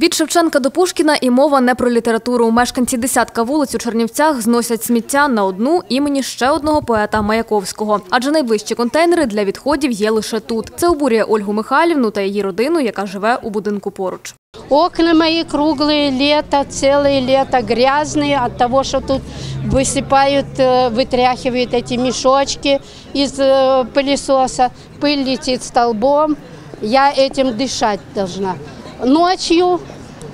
Від Шевченка до Пушкіна і мова не про літературу. Мешканці десятка вулиць у Чернівцях зносять сміття на одну імені ще одного поета Маяковського. Адже найближчі контейнери для відходів є лише тут. Це обурює Ольгу Михайлівну та її родину, яка живе у будинку поруч. Окна мои круглые, лето, целое лето, грязные от того, что тут высыпают, э, вытряхивают эти мешочки из э, пылесоса, пыль летит столбом, я этим дышать должна. Ночью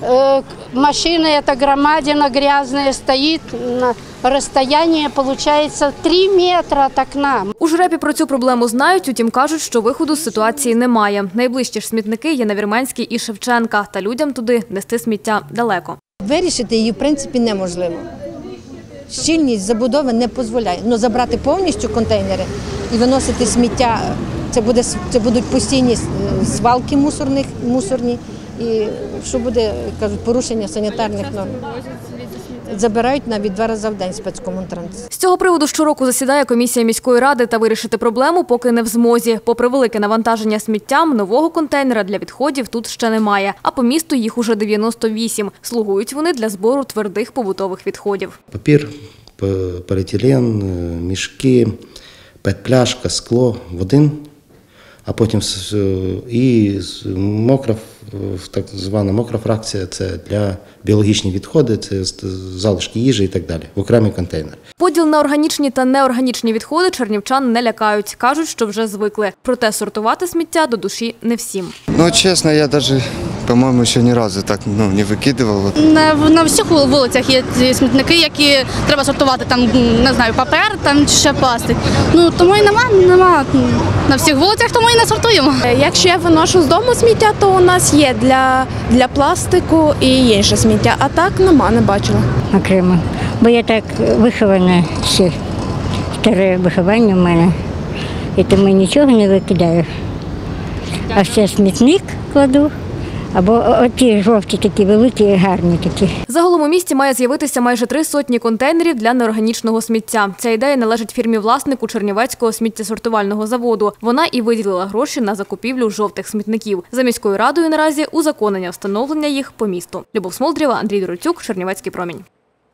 э, машина эта громадина грязная стоит на расстоянии, получается, 3 метра от окна. У жрепі про цю проблему знають, утім кажуть, що виходу з ситуації немає. Найближчі ж смітники є на Вірменській і Шевченка, та людям туди нести сміття далеко. Вирішити її в принципі неможливо. Щільність забудови не дозволяє. Ну забрати повністю контейнери і виносити сміття. Це буде це будуть постійні свалки мусорних, мусорні, і що буде кажуть порушення санітарних норм. Забирають навіть два рази в день спецкомунтранс. З цього приводу щороку засідає комісія міської ради та вирішити проблему поки не в змозі. Попри велике навантаження сміттям, нового контейнера для відходів тут ще немає. А по місту їх уже 98. Слугують вони для збору твердих побутових відходів. Папір, поліетилен, е, мішки, петпляшка, скло в один, а потім і з- мокра, ф- так звана мокра фракція це для біологічні відходи, це залишки їжі і так далі, в окремий контейнер. Поділ на органічні та неорганічні відходи чернівчан не лякають. Кажуть, що вже звикли. Проте сортувати сміття до душі не всім. Ну, честно, я даже, по-моему, еще ни разу так ну, не выкидывал. Вот. На, на всіх вулицях є ці смітники, які треба сортувати там, не знаю, папер там чи ще пластик. Ну тому і нема, нема на всіх вулицях, тому і не сортуємо. Якщо я виношу з дому сміття, то у нас є для, для пластику і інше сміття. А так нема, не бачила. окремо. Бо я так вихована ще старе виховання в мене. І тому нічого не викидаю. А все смітник кладу. Або оті жовті такі великі, гарні такі. Загалом у місті має з'явитися майже три сотні контейнерів для неорганічного сміття. Ця ідея належить фірмі власнику Чернівецького сміттєсортувального заводу. Вона і виділила гроші на закупівлю жовтих смітників. За міською радою наразі узаконення встановлення їх по місту. Любов Смолдрєва, Андрій Дороцюк, Чернівецький промінь.